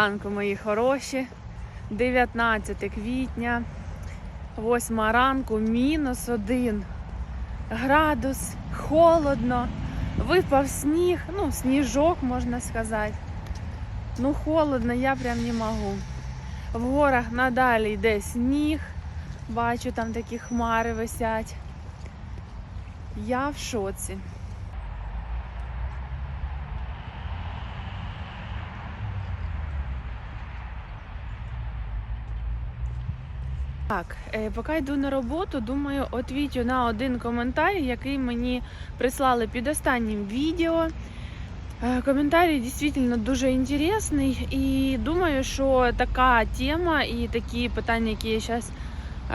Ранку, мої хороші, 19 квітня, 8 ранку, мінус один градус, холодно, випав сніг, ну, сніжок, можна сказати. Ну, холодно, я прям не можу. В горах надалі йде сніг, бачу, там такі хмари висять. Я в шоці. Так, е, поки йду на роботу, думаю, отвічу на один коментар, який мені прислали під останнім відео. Е, Коментарій дійсно дуже інтересний, і думаю, що така тема і такі питання, які я зараз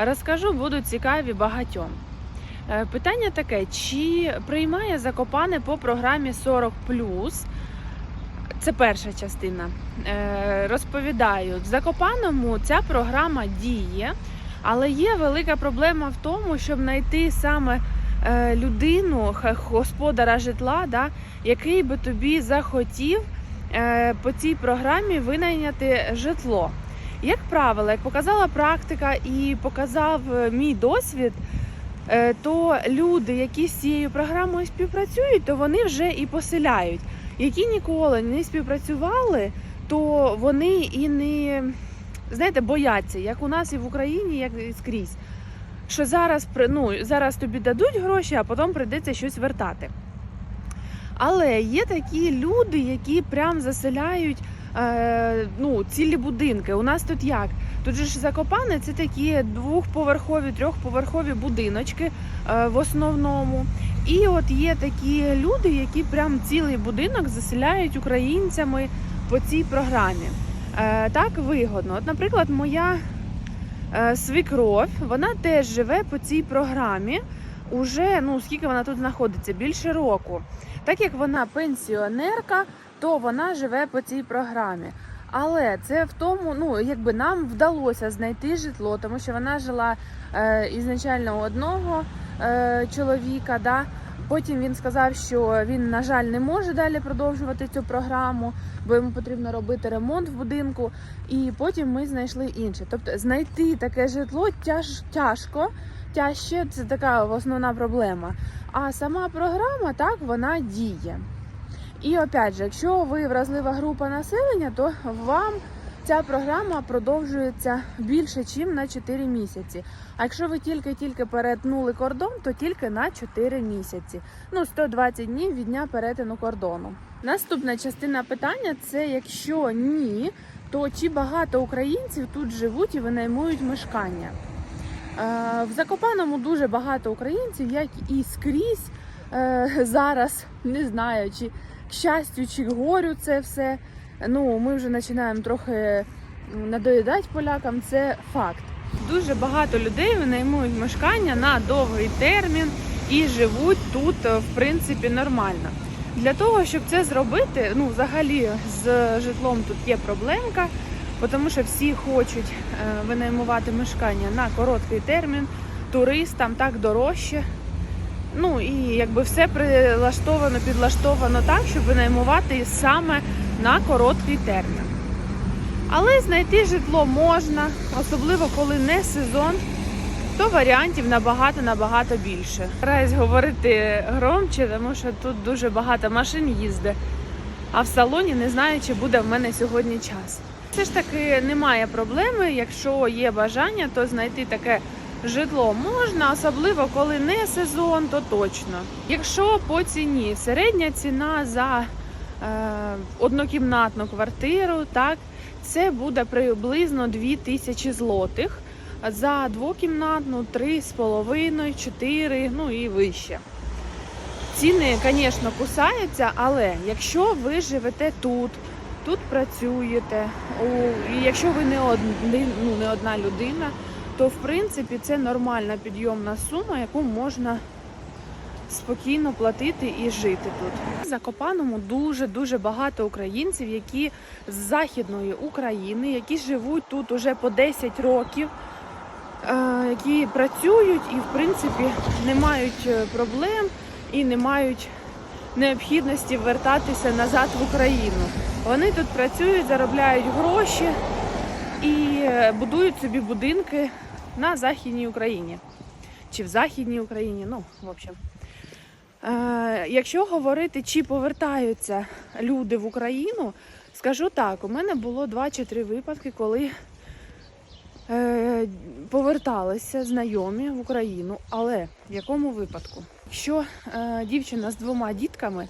розкажу, будуть цікаві багатьом. Е, Питання таке: чи приймає Закопане по програмі 40 Це перша частина. Розповідаю, в Закопаному ця програма діє, але є велика проблема в тому, щоб знайти саме е, людину, господара житла, да, який би тобі захотів е, по цій програмі винайняти житло. Як правило, як показала практика і показав е, мій досвід, то люди, які з цією програмою співпрацюють, то вони вже і поселяють. Які ніколи не співпрацювали, то вони і не знаєте, бояться, як у нас і в Україні, як і скрізь. Що зараз ну, зараз тобі дадуть гроші, а потім прийдеться щось вертати. Але є такі люди, які прям заселяють е, ну, цілі будинки. У нас тут як? Тут же ж Закопане це такі двохповерхові, трьохповерхові будиночки е, в основному. І от є такі люди, які прям цілий будинок заселяють українцями по цій програмі. Е, так вигодно. От, наприклад, моя е, свікров, вона теж живе по цій програмі. Уже ну скільки вона тут знаходиться? Більше року. Так як вона пенсіонерка, то вона живе по цій програмі. Але це в тому, ну якби нам вдалося знайти житло, тому що вона жила е, ізначально у одного е, чоловіка. Да? Потім він сказав, що він, на жаль, не може далі продовжувати цю програму, бо йому потрібно робити ремонт в будинку. І потім ми знайшли інше. Тобто знайти таке житло тяж, тяжко, тяжче це така основна проблема. А сама програма так вона діє. І опять же, якщо ви вразлива група населення, то вам ця програма продовжується більше, ніж на 4 місяці. А якщо ви тільки-тільки перетнули кордон, то тільки на 4 місяці. Ну, 120 днів від дня перетину кордону. Наступна частина питання це якщо ні, то чи багато українців тут живуть і винаймують мешкання? Е, В Закопаному дуже багато українців, як і скрізь е, зараз, не знаю, чи к щастю, чи к горю це все. Ну, ми вже починаємо трохи надоїдати полякам, це факт. Дуже багато людей винаймують мешкання на довгий термін і живуть тут, е, в принципі, нормально. Для того, щоб це зробити, ну, взагалі з житлом тут є проблемка, тому що всі хочуть е, винаймувати мешкання на короткий термін, туристам так дорожче. Ну і якби все прилаштовано, підлаштовано так, щоб винаймувати саме на короткий термін. Але знайти житло можна, особливо коли не сезон, то варіантів набагато набагато більше. Стараюсь говорити громче, тому що тут дуже багато машин їздить, а в салоні не знаю, чи буде в мене сьогодні час. Все ж таки немає проблеми, якщо є бажання, то знайти таке житло можна, особливо коли не сезон, то точно. Якщо по ціні середня ціна за однокімнатну квартиру, так це буде приблизно 2000 злотих. За двокімнатну 3,5, 4, ну і вище. Ціни, звісно, кусаються, але якщо ви живете тут, тут працюєте, і якщо ви не, один, ну, не одна людина, то в принципі це нормальна підйомна сума, яку можна спокійно платити і жити тут. В Закопаному дуже дуже багато українців, які з західної України, які живуть тут уже по 10 років, е, які працюють і в принципі не мають е, проблем і не мають необхідності вертатися назад в Україну. Вони тут працюють, заробляють гроші і е, будують собі будинки на Західній Україні. Чи в Західній Україні, ну, в общем. Е, якщо говорити, чи повертаються люди в Україну, скажу так: у мене було два чи три випадки, коли е, поверталися знайомі в Україну. Але в якому випадку? Якщо е, дівчина з двома дітками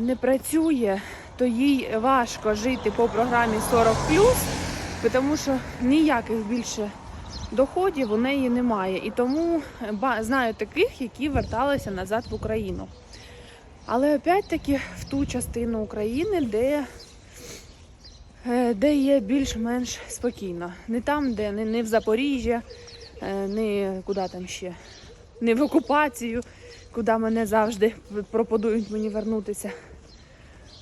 не працює, то їй важко жити по програмі 40 тому що ніяких більше доходів у неї немає. І тому е, знаю таких, які верталися назад в Україну. Але опять-таки в ту частину України, де, е, де є більш-менш спокійно. Не там, де не, не в Запоріжжя, е, не куди там ще, не в окупацію, куди мене завжди пропонують мені вернутися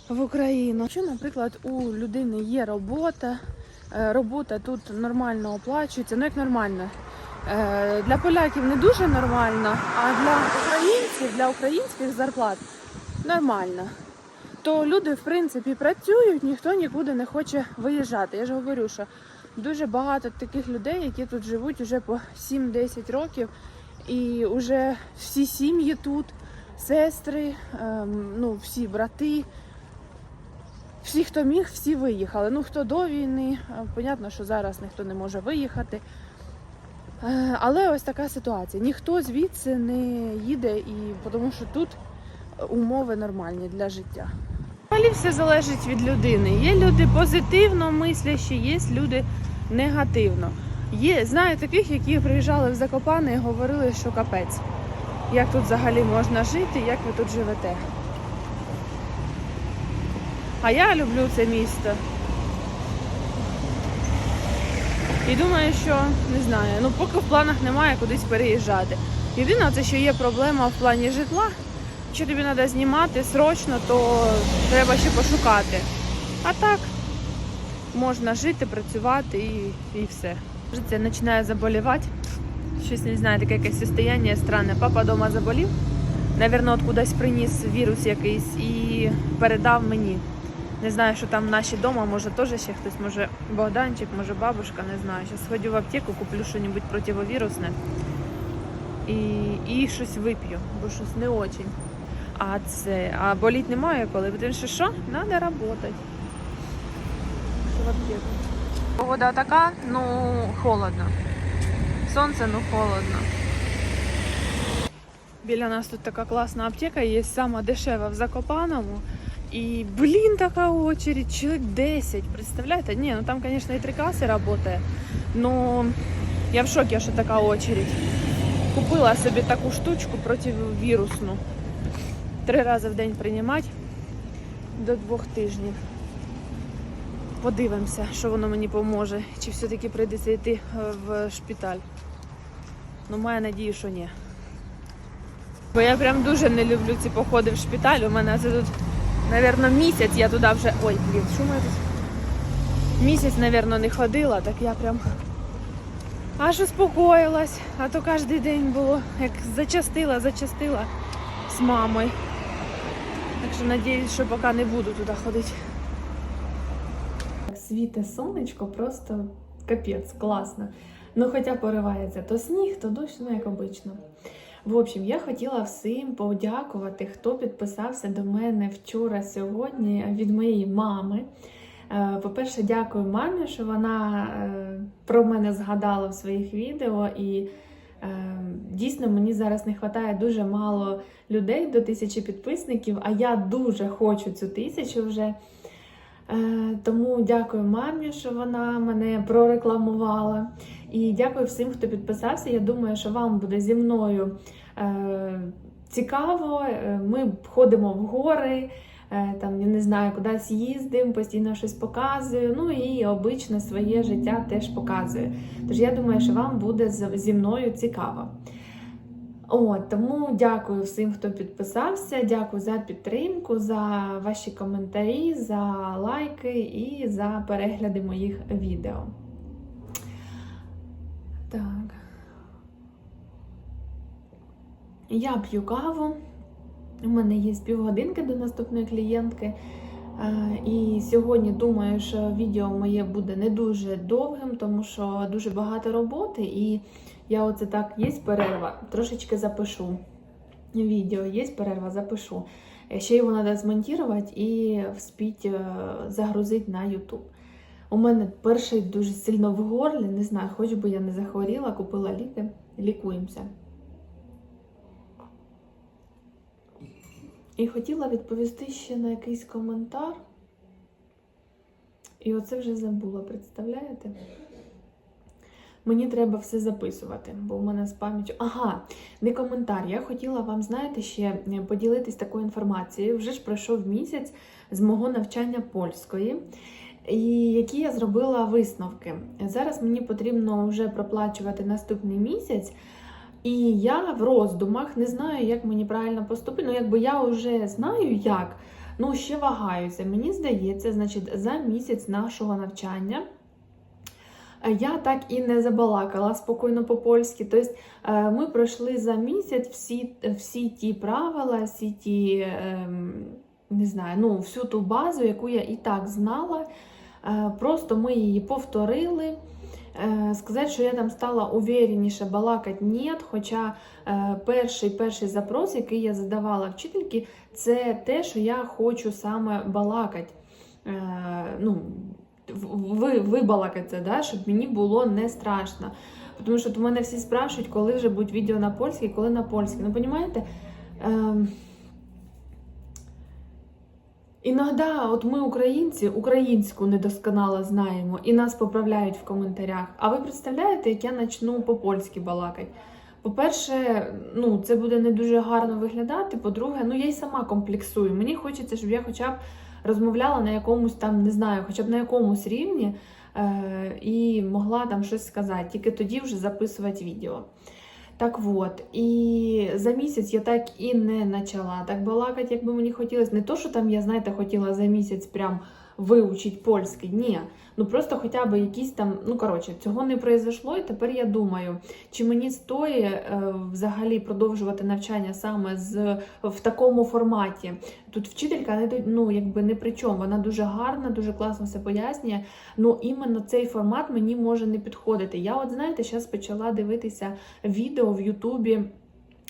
в Україну. Якщо, наприклад, у людини є робота, робота тут нормально оплачується, ну як нормально. Е, Для поляків не дуже нормально, а для українців, для українських зарплат нормально. То люди, в принципі, працюють, ніхто нікуди не хоче виїжджати. Я ж говорю, що дуже багато таких людей, які тут живуть уже по 7-10 років, і вже всі сім'ї тут, сестри, ем, ну, всі брати, всі, хто міг, всі виїхали. Ну, хто до війни, е, понятно, що зараз ніхто не може виїхати. Е, Але ось така ситуація. Ніхто звідси не їде, і тому що тут умови нормальні для життя. Взагалі все залежить від людини. Є люди позитивно мислящі, є люди негативно. Є, знаю таких, які приїжджали в Закопане і говорили, що капець. Як тут взагалі можна жити, як ви тут живете. А я люблю це місто. І думаю, що не знаю, ну поки в планах немає кудись переїжджати. Єдине, це що є проблема в плані житла. Якщо тобі треба знімати срочно, то треба ще пошукати. А так можна жити, працювати і, і все. Це починає заболівати. Щось не знаю, таке якесь состояние странне. Папа вдома заболів. Навірно, от кудись приніс вірус якийсь і передав мені. Не знаю, що там наші дома, може теж ще хтось, може Богданчик, може бабушка, не знаю. Зараз сходю в аптеку, куплю щось противовірусне і, і щось вип'ю, бо щось не очень. А це, а боліть немає коли, тому що що? Треба працювати. В аптеку. Погода така, ну холодно. Сонце, ну холодно. Біля нас тут така класна аптека, є сама дешева в Закопаному. І, блін, така очередь, чоловік 10, представляєте? Ні, ну там, звісно, і три каси працює, но я в шокі, що така очередь. Купила собі таку штучку противовірусну. Три рази в день приймати до двох тижнів. Подивимося, що воно мені поможе. Чи все-таки прийдеться йти е, в шпиталь. Ну, маю надію, що ні. Бо я прям дуже не люблю ці походи в шпиталь. У мене це тут, мабуть, місяць я туди вже. Ой, блін, що мене тут? Місяць, мабуть, не ходила, так я прям аж успокоїлась. А то кожен день було, як зачастила, зачастила з мамою. Так що надіюсь, що поки не буду туди ходити. Світе сонечко, просто капець, класно. Ну, хоча поривається то сніг, то дощ, ну як обично. В общем, я хотіла всім подякувати, хто підписався до мене вчора сьогодні від моєї мами. Е, По-перше, дякую мамі, що вона е, про мене згадала в своїх відео. І е, дійсно мені зараз не вистачає дуже мало людей до тисячі підписників, а я дуже хочу цю тисячу вже. Е, Тому дякую мамі, що вона мене прорекламувала. І дякую всім, хто підписався. Я думаю, що вам буде зі мною е, цікаво. Е, Ми ходимо в гори, там я не знаю, кудись їздимо, постійно щось показую. Ну і обично своє життя теж показую. Тож я думаю, що вам буде зі мною цікаво. От, тому дякую всім, хто підписався. Дякую за підтримку, за ваші коментарі, за лайки і за перегляди моїх відео. Так. Я п'ю каву. У мене є півгодинки до наступної клієнтки. І сьогодні думаю, що відео моє буде не дуже довгим, тому що дуже багато роботи, і я оце так є перерва, трошечки запишу відео, є перерва, запишу. Е, Ще його треба змонтувати і вспіть е, загрузити на YouTube. У мене перший дуже сильно в горлі, не знаю, хоч би я не захворіла, купила ліки, лікуємося. І хотіла відповісти ще на якийсь коментар. І оце вже забула, представляєте? Мені треба все записувати, бо в мене з пам'яттю. Ага, не коментар. Я хотіла вам, знаєте, ще поділитись такою інформацією. Вже ж пройшов місяць з мого навчання польської, і які я зробила висновки. Зараз мені потрібно вже проплачувати наступний місяць. І я в роздумах не знаю, як мені правильно поступити. Ну, якби я вже знаю як, ну ще вагаюся. Мені здається, значить, за місяць нашого навчання. е, Я так і не забалакала спокійно по-польськи. Тобто е, ми пройшли за місяць всі, всі ті правила, всі ті, ем, не знаю, ну, всю ту базу, яку я і так знала. Е, Просто ми її повторили. Е, Сказати, що я там стала увереніше балакати, ні. Хоча е, перший перший запрос, який я задавала вчительки, це те, що я хочу саме балакати. Е, ну, в- ви, вибалакати да, щоб мені було не страшно. Тому що у мене всі спрашують, коли вже будуть відео на польській, коли на польській. Ну, розумієте? Іноді, от ми, українці, українську недосконало знаємо і нас поправляють в коментарях. А ви представляєте, як я почну по-польськи балакати? По-перше, ну це буде не дуже гарно виглядати. По-друге, ну я й сама комплексую. Мені хочеться, щоб я хоча б розмовляла на якомусь там, не знаю, хоча б на якомусь рівні е- і могла там щось сказати. Тільки тоді вже записувати відео. Так от, і за місяць я так і не почала так балакати, як би мені хотілося. Не то, що там я, знаєте, хотіла за місяць прям вивчити польський. Ні. Ну просто хоча б якісь там, ну коротше, цього не произошло. І тепер я думаю, чи мені стоїть е, взагалі продовжувати навчання саме з в такому форматі. Тут вчителька не ну, якби не при чому. Вона дуже гарна, дуже класно все пояснює. Ну іменно цей формат мені може не підходити. Я, от знаєте, зараз почала дивитися відео в Ютубі.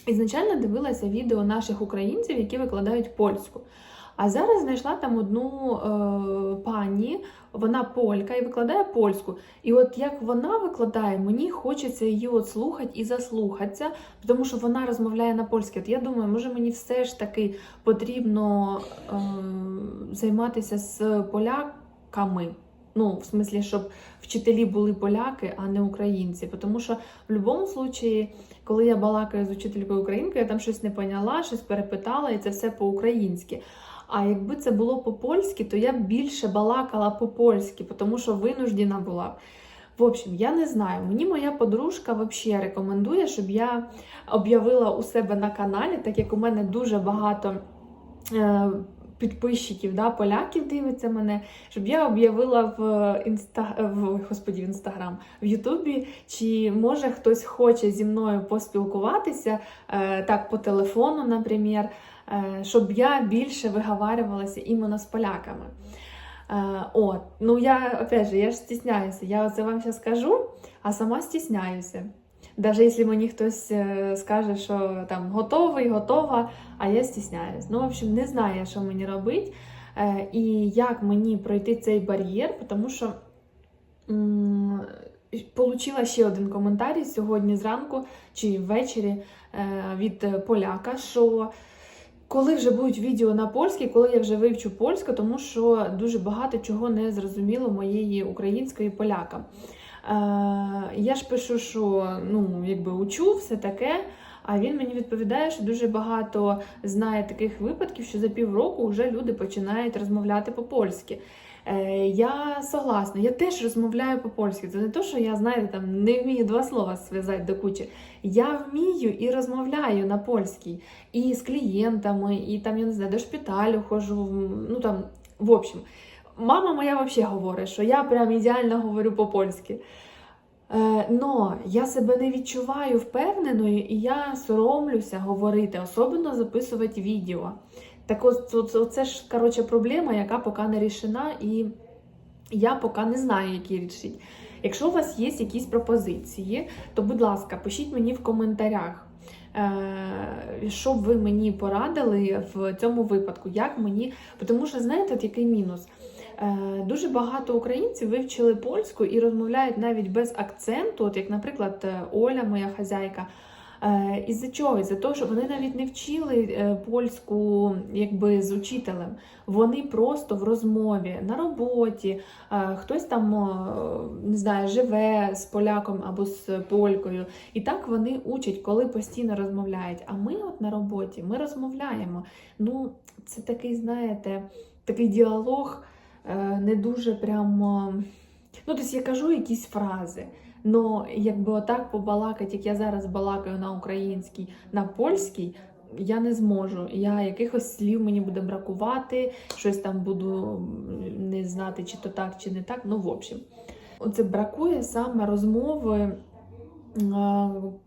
Ізначально дивилася відео наших українців, які викладають польську. А зараз знайшла там одну е, пані, вона полька і викладає польську. І от як вона викладає, мені хочеться її от слухати і заслухатися, тому що вона розмовляє на польській. От я думаю, може мені все ж таки потрібно е, займатися з поляками. Ну, в смислі, щоб вчителі були поляки, а не українці. Тому що в будь-якому випадку, коли я балакаю з учителькою українкою, я там щось не поняла, щось перепитала, і це все по-українськи. А якби це було по-польськи, то я б більше балакала по-польськи, тому що винуждена була. б. В общем, я не знаю. Мені моя подружка взагалі рекомендує, щоб я об'явила у себе на каналі, так як у мене дуже багато. Е- Підписчиків, да, поляків дивиться мене, щоб я об'явила в інста в господі в інстаграм в Ютубі, чи може хтось хоче зі мною поспілкуватися е, так по телефону, наприклад, е, щоб я більше виговарювалася іменно з поляками. Е, от, ну я опять же, я ж стісняюся. Я це вам зараз скажу, а сама стісняюся. Навіть якщо мені хтось е, скаже, що там готовий, готова, а я стісняюсь. Ну, в общем, не знаю, що мені робити е, і як мені пройти цей бар'єр, тому що Получила ще один коментар сьогодні зранку чи ввечері е, від поляка, що коли вже будуть відео на польській, коли я вже вивчу польську, тому що дуже багато чого не зрозуміло моєї української поляка. Е, я ж пишу, що ну, якби учу, все таке. А він мені відповідає, що дуже багато знає таких випадків, що за півроку вже люди починають розмовляти по-польськи. Е, я согласна, я теж розмовляю по-польськи. Це не то, що я, знаєте, там не вмію два слова зв'язати до кучі. Я вмію і розмовляю на польській, і з клієнтами, і там, я не знаю, до шпиталю ходжу. Ну там, в общем, мама моя взагалі говорить, що я прям ідеально говорю по-польськи. Е, Но я себе не відчуваю впевненою, і я соромлюся говорити, особливо записувати відео. Так от, це, ж коротше, проблема, яка поки не рішена, і я поки не знаю, які рішити. Якщо у вас є якісь пропозиції, то, будь ласка, пишіть мені в коментарях, що б ви мені порадили в цьому випадку, як мені. Тому що, знаєте, от який мінус? Е, Дуже багато українців вивчили польську і розмовляють навіть без акценту, от як, наприклад, е, Оля, моя хазяйка. Е, Із-за чого? Із-за того, що вони навіть не вчили е, польську якби з учителем. Вони просто в розмові на роботі, е, хтось там не знаю, живе з поляком або з полькою. І так вони учать, коли постійно розмовляють. А ми от на роботі ми розмовляємо. Ну, це такий, знаєте, такий діалог не дуже прямо. Ну, тобто я кажу якісь фрази. Но якби отак побалакати, як я зараз балакаю на українській, на польській, я не зможу. Я якихось слів мені буде бракувати, щось там буду не знати, чи то так, чи не так. Ну, в общем, оце бракує саме розмови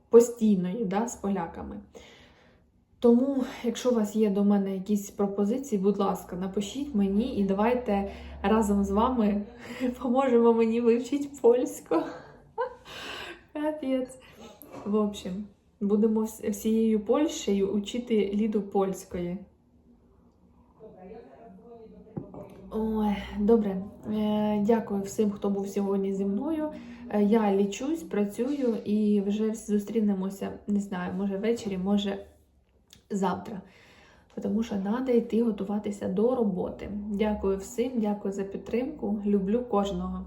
постійної да, з поляками. Тому, якщо у вас є до мене якісь пропозиції, будь ласка, напишіть мені і давайте разом з вами поможемо мені вивчити польську. Капець. В общем, будемо всією Польщею учити Ліду польської. Ой, добре. Е, Дякую всім, хто був сьогодні зі мною. Е, Я лічусь, працюю і вже зустрінемося, не знаю, може ввечері, може завтра. Тому що треба йти готуватися до роботи. Дякую всім, дякую за підтримку. Люблю кожного.